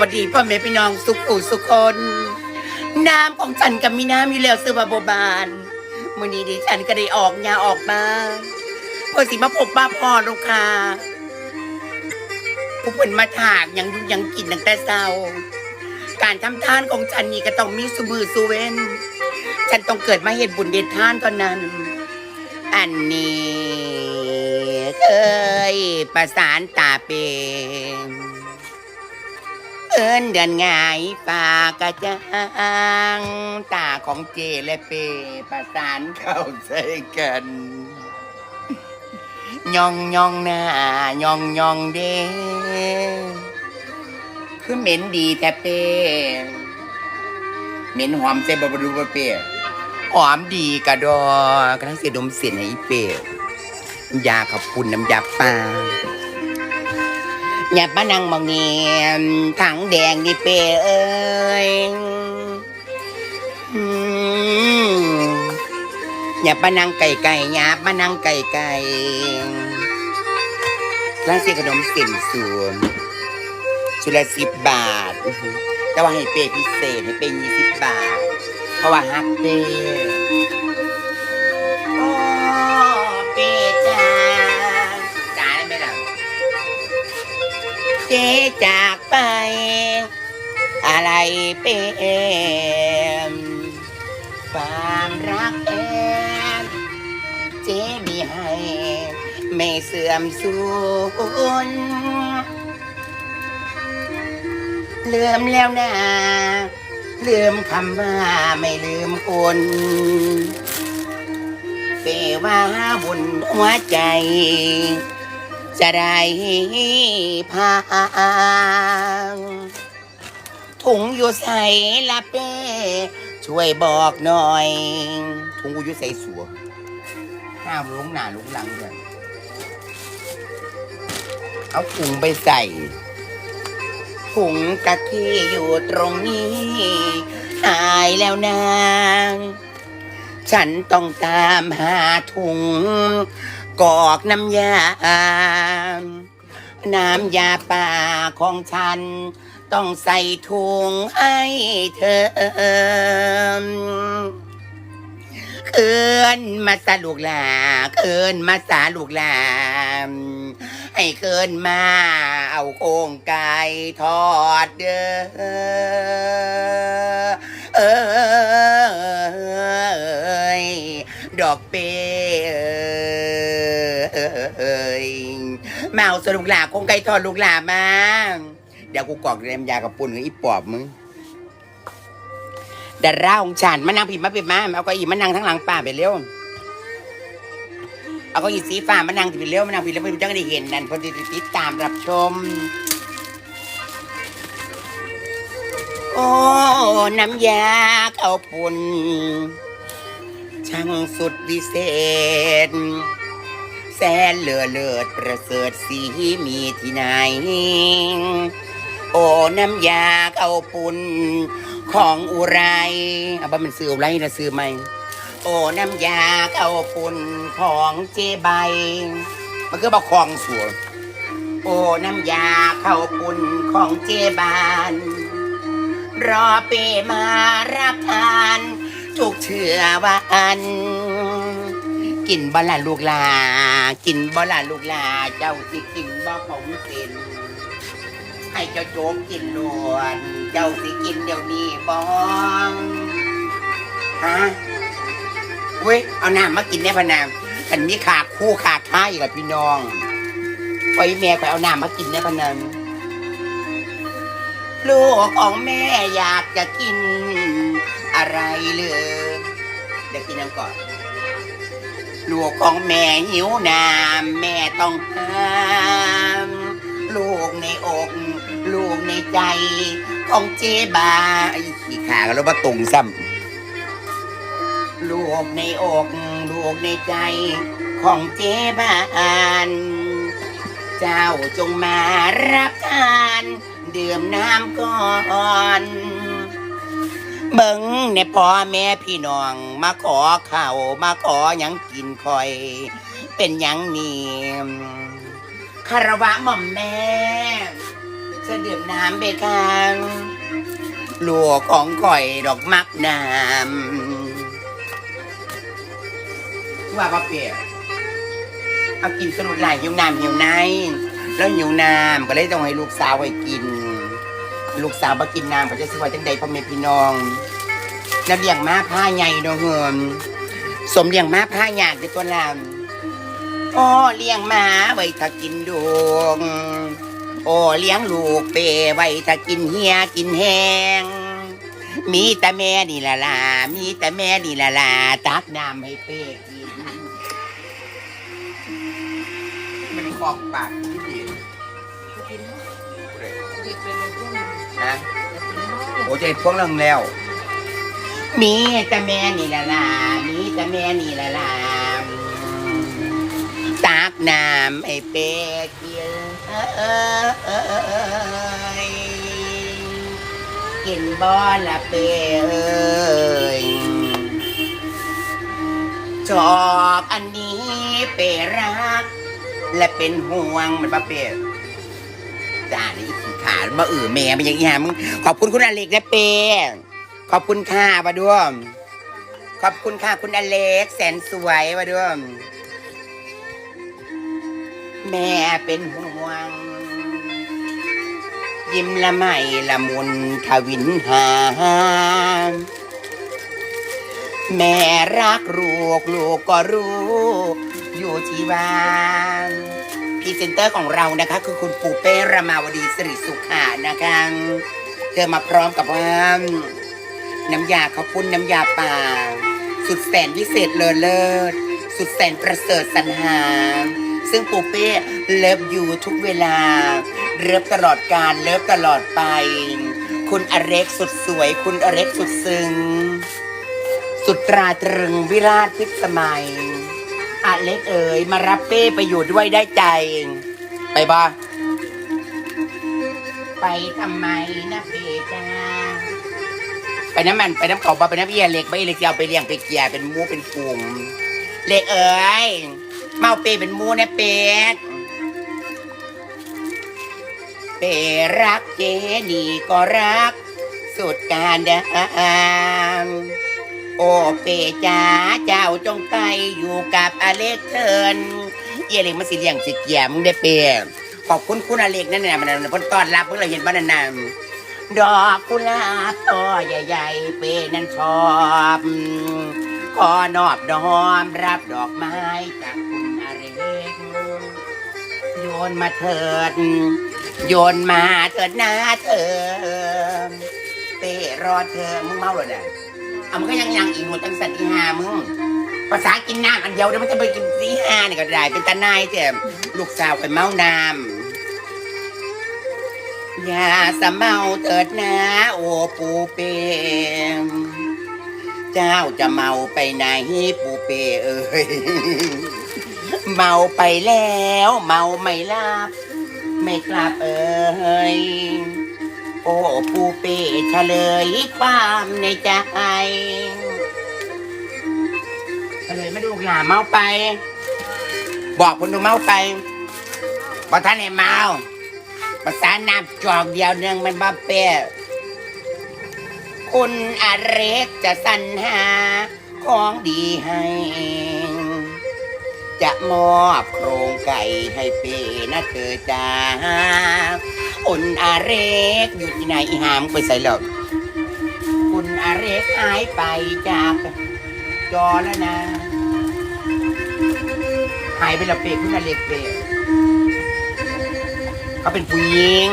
วัสดีพ่อแม่พี่น้องสุขอูสุคน น้ำของฉันกับมีน้ำอยู่แล้วซื้อมาโบบานมื่อนี้ดิฉันก็ได้ออกงาออกมาเพื่อสิมาพบป้าพ่อลูกค้าผู้เพิ่นมาถากยังอยู่ยังกินตั้งแต่เช้า การทำทานของฉันนี่ก็ต้องมีสุมือสุเวนฉันต้องเกิดมาเห็นบุญเด็ดทานก่อนนั้น อันนี้เคยประสานตาเป็น เอินเดือนหงายปากระจางตาของเจและเปประสานเข้าใส่กันยองยองหน้ายองยองเด้คือเหม็นดีแต่เป้เหม็นหอมเส้นบะบรูบะเป้หอมดีกระดอกระทั่งเสียดมเสียนให้เปรี้ยวน้ำยาขับปุ่นน้ำยาปลา อย่ามานั่งมองเงียมถังแดงนี่เปยวเอ้ยอย่ามานั่งไก่ไก่อย่ามานั่งไก่ไก่ร้านเสียขนมเส้นสวมชุดละสิบบาทแต่ว่าให้เปย์พิเศษให้เป็นยี่สิบบาท เพราะว่าฮักเป้ จ๊จากไป อะไรเป้มความรักแอนเจ๊มีให้ ไม่เสื่อมสูญลืมแล้วนะลืมคำว่าไม่ลืมคนเปว่าบุญหัวใจ จะได้พางถุงอยู่ใส่ละเป้ช่วยบอกหน่อย ถุงกูอยู่ใส่สัวห้ามลุงหน้าลุงหลังเลยเอาถุงไปใส่ถุงกะที่อยู่ตรงนี้หายแล้วนาง ฉันต้องตามหาถุง กอกน้ำยา น้ำยาป่าของฉัน ต้องใส่ถุงให้เธอเคินมาสาลูกหลาเคินมาสาลูกหลาให้เคินมา เอาโครงไก่ทอดเด้อเอยดอกเปเอ ยมาเอาสลูกหลาคงไก่ทอดลูกหลามาเดี๋ยวกูกรอกเรียมยากับปุ่นกับอีปอบมึงดาราของฉันมานั่งผิดมาผิดมาเอาเก็อีมานั่งทั้งหลังป่าไปเร็วเอาเก็อีสีฟ้ามานั่งผิดเร็วมานั่งผิดแล้วไม่ต้องได้เห็นนั่นเพอดีติดตามรับชม โอ้น้ำยาเข้าปุ่นช่างสุดวิเศษ แสนเลือเลิศประเสริฐสีมีที่ไหน โอ้น้ำยาข้าปุ่นของอุไรเอาบ่ามันซื้ออุไรนะซื้อไหมโอ้น้ำยาข้าปุ่นของเจใบ มันคือบอกของสวยโอ้น้ำยาเข้าปุ่นของเจบานรอเปมารับทานทุกเชื่อว่าอัน กินบลาลูกลา กินบลาลูกลา เจ้าสิกินบ่ของเส้นให้เจ้าโจกกินล้วน เจ้าสิกินเดี๋ยวนี้บ้องฮะเว้ยเอาน้ำมากินได้พะนามอันนี้ขาคู่ขาท้ายกับพี่น้องไปแม่ไปเอาน้ำมากินได้พะนามลูกของแม่อยากจะกินอะไรเลยเดี๋ยวกินน้ำก่อน ลูกของแม่หิวน้ำแม่ต้องห้ามลูกในอก ลูกในใจ ของเจ๊บาไอ้ขี้ขากแล้วมาตรงซ้ำลูกในอก ลูกในใจ ของเจ๊บานเจ้าจงมารับทาน ดื่มน้ำก่อน เบิงในพ่อแม่พี่น้องมาขอข้าวมาขอหยังกินคอย เป็นหยังนี่คารวะหม่อมแม่จะดื่มน้ำเบกันลัวของก่อยดอกมักน้ำว่าป้าเปียเอากินสรุปหลายหิวน้ำหิวในแล้วหิวน้ำก็เลยต้องให้ลูกสาวให้กิน ลูกสาวมากินน้ำก็จะสวยจังใดพ่อแม่พี่น้องแล้วเลี้ยงม้าผ้าใหญ่เนาะเฮิมสมเลี้ยงม้าผ้าหยาดในตัวลำโอ้เลี้ยงหมาไว้ถ้ากินดวงโอ้เลี้ยงลูกเปไว้ถ้ากินเฮียกินแหงมีแต่แม่นี่ละล่ะมีแต่แม่นี่ละล่ะตักน้ำให้เป้กินมันขอบปาก ที่ดีนะโอ้ใจพวกเรื่องแล้ว มีแต่แม่นี่ละล่ะมีแต่แม่นี่ละล่ะตักน้ำไอ้เป๊กกินเอยกินบ่ละเป๊เอยชอบอันนี้เปรัก และเป็นห่วงมันปะเป๊ จ้านี่ขี้ขาดมาเออแม่มันอย่างนี้ฮะมึงขอบคุณคุณอเล็กและเป๊ขอบคุณค่ะมาด้วยขอบคุณค่ะคุณอเล็กแสนสวยมาด้วยแม่เป็นห่วง ยิ้มละไม่ละมุนทวินหา แม่รักลูกลูกก็รู้ อยู่ที่บ้าน เซนเตอร์ของเรานะคะ คือคุณปูเป้รามาวดีสิริสุขานะคะเธอมาพร้อมกับว่า น้ำยาข้าวปุ้นน้ำยาป่า สุดแสนวิเศษเลอเลิศ สุดแสนประเสริฐสรรหา ซึ่งปูเป้เลิฟอยู่ทุกเวลา เลิฟตลอดการเลิฟตลอดไป คุณอเล็กสุดสวย คุณอเล็กสุดซึ้งสุดตราตรึงวิราชทิสมัย เล็กเอ๋ยมารับเป้ไปอยู่ด้วยได้ใจ ไปบ่ไปทำไมนะเป้จ้าไปน้ำมันไปน้ำเขาบ่ไปน้ำเอียเล็กไปเล็กจะเอาไปเลี้ยงไปเกลียเป็นหมูเป็นปุ่มเล็กเอ๋ยเมาเป้เป็นหมูนะเป็ดเป้รักเจนี่ก็รัก สุดการเดาน โอเปจ้าเจ้าจงไปอยู่กับอเล็กเทินเยเล็กมาสิเลี้ยงสิเกียมึงได้เปรขอบคุณคุณอเล็กนั่นน่ะมันเพิ่นต้อนรับเพิ่งเราเห็นบ้านนั่นดอกกุหลาบต้อใหญ่ๆเปนั้นชอบขอนอบน้อมรับดอกไม้จากคุณอเล็กโยนมาเถิด โยนมาเถิดนะเธอเปรอเธอมึงเมาเลยเนี่ย เอามันก็ยังยังอีกหมดตั้งสัตว์ที่หามึง ภาษากินน้ำอันเดียวเดี๋ยวมันจะไปกินสีห้านี่ก็ได้ เป็นตาหนายเจ้ลูกสาวไปเมาน้ำอย่าสะเมาเถิดนะโอปูเปมเจ้าจะเมาไปไหนปูเปเอ้ยเมาไปแล้ว เมาไม่ลับ ไม่กลับเอ่ย โอ้ปูเป้เฉลยความในใจเฉลยไม่ดูกหลาเมาไป บอกคนดูเมาไปบอกท่านไอ้เมาภาษาน้ำจอกเดียวหนึ่งมันบ้าเป้คุณอาเร็กจะสรรหาของดีให้จะมอบโครงไก่ให้เปนะเธอจ้า คุณอาเร็กอยู่ที่ไหนอีหามงไปใส่หรอกคุณอาเร็กหายไปจากจอแล้วนะ หายไปล้วเปคุณอาเรกเปเขาเป็นผู้หญิง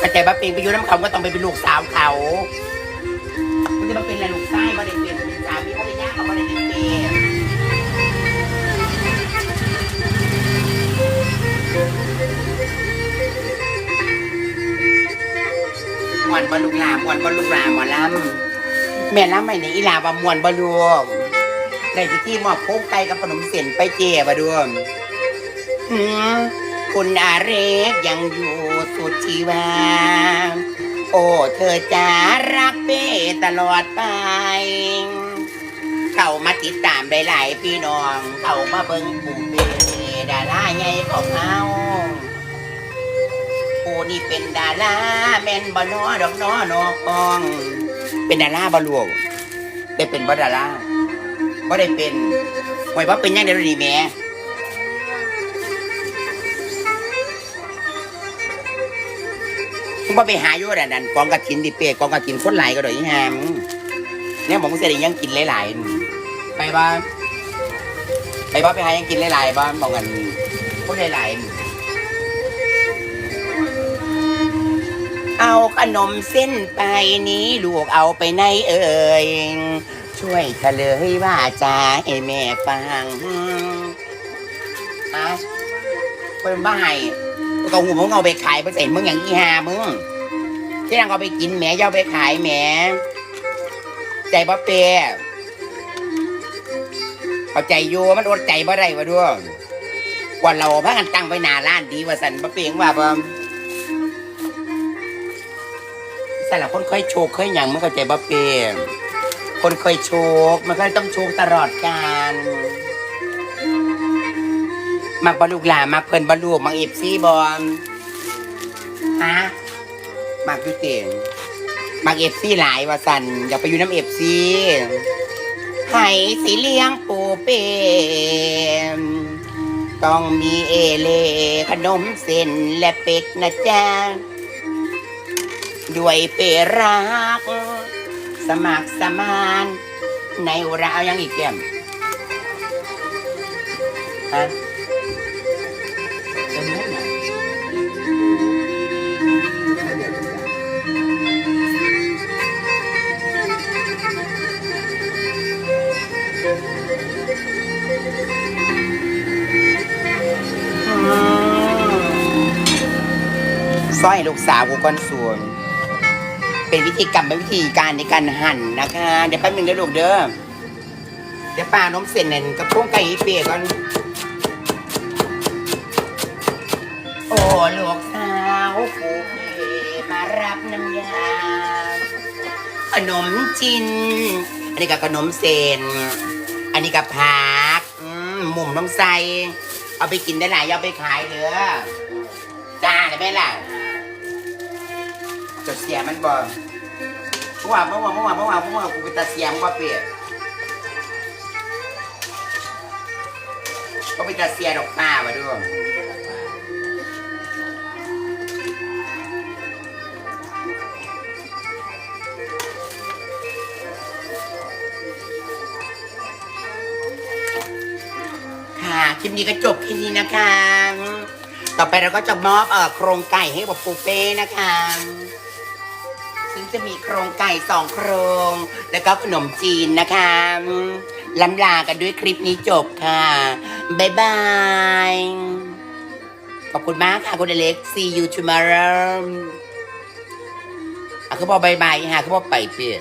กระจายบ้าเปงไปอยู่น้ำเขาก็ต้องไปเป็นลูกสาวเขาคุณจะมาเป็นอะไรลูกชายมาได้เป็นเป็นสามีภรรยาเขามาได้เป็น มวนบอลูกหลามวนบอลูกหลามหมอลำแม่ลำไม่หนีอีหลาว่ามวนบอลูกได้พิธีมอบโค้งไก่กับขนมเส้นไปเจ๊บดวงหืมคุณอาเรกยังอยู่สุดชีวา โอ้เธอจะรักเป้ตลอดไป เข้ามาติดตามได้หลายพี่น้อง เข้ามาเบิ่งปู่เป้ดาราใหญ่ของเฮา นี่เป็นดาราแม่นบ่นอดอกนอน้อง เป็นดาราบ่ลวงได้เป็นบ่ดาราบ่ได้เป็นหวยว่าเป็นยังไงดีแม่บ่ไปหาอยู่ดันดันกองกระถินดิเป้กองกระถินคนหลายก็ดอกอีหามเนี่ยบอกมึงเสียดยังกินหลายๆไปบ้านไปบ้านไปหายังกินหลายๆบ้านบอกกันคนหลายๆ เอาขนมเส้นไปนี้ลูกเอาไปในเอ่ยช่วยเฉลยว่าจะให้แม่ฟังฮะเป็นบ้าไห้ก็หูมึงเอาไปขายไปใส่มึงอย่างอีหามึงที่นั่งเอาไปกินแหมอย่าไปขายแหมใจบ่เปรเอาใจโยมันอดใจบ่ได้วะด้วยกว่าเราพากันตั้งไว้หนาร้านดีว่าสันบ่เปียงว่าบ่ แต่ละคนเคยโชคเคยอย่งมันก็ใจบ่เปรียมคนเคยโชคมันก็ต้องโชคตลอดการมักบอลูกหลานมักเพิ่นบอลูกมักเอฟซีบอลฮะมักยุเตียนมักเอฟซีหลายว่าสันอย่าไปอยู่น้ำเอฟซีให้สีเลี้ยงปูเป็นต้องมีเอเลขนมเส้นและเป็ดนะจ๊ะ ด้วยเปรัก สมัครสมาน ในอุราเอายังอีกแก้มฮะเป็นเม็ดไหนอืมสร้อยลูกสาวกูก้อนส่วน เป็นวิธีกรรมเป็นวิธีการในการหั่นนะคะ เดี๋ยวแป๊บนึงเดี๋ยวลูกเด้อเดี๋ยวป้าน้มเส้นนั่นกับพวงไก่เปียกก่อนโอ้ลูกสาวผู้เพมารับน้ำยาขนมจีนอันนี้กับขนมเส้นอันนี้กับผักมหมุมน้ำใสเอาไปกินได้หลายอย่าเอาไปขายเด้อจ้าได้ไหมล่ะ จดเสียมันบ่เมื่อวานเมื่อวานเมื่อวานเมื่อวานเมื่อวานกูไปตัดเสียมว่าเปียนก็ไปตัดเสียดอกป้ามาด้วยค่ะคลิปนี้ก็จบแค่นี้นะคะ ต่อไปเราก็จะมอบเอ่อโครงไก่ให้กับปูเป้นะคะ ซึ่งจะมีโครงไก่สองโครง แล้วก็ขนมจีนนะคะล้ำลากันด้วยคลิปนี้จบค่ะบ๊ายบาย ขอบคุณมากค่ะคุณอเล็ก see you tomorrow อะคือบอกบายบายฮะคือบอกไปเปลี่ยน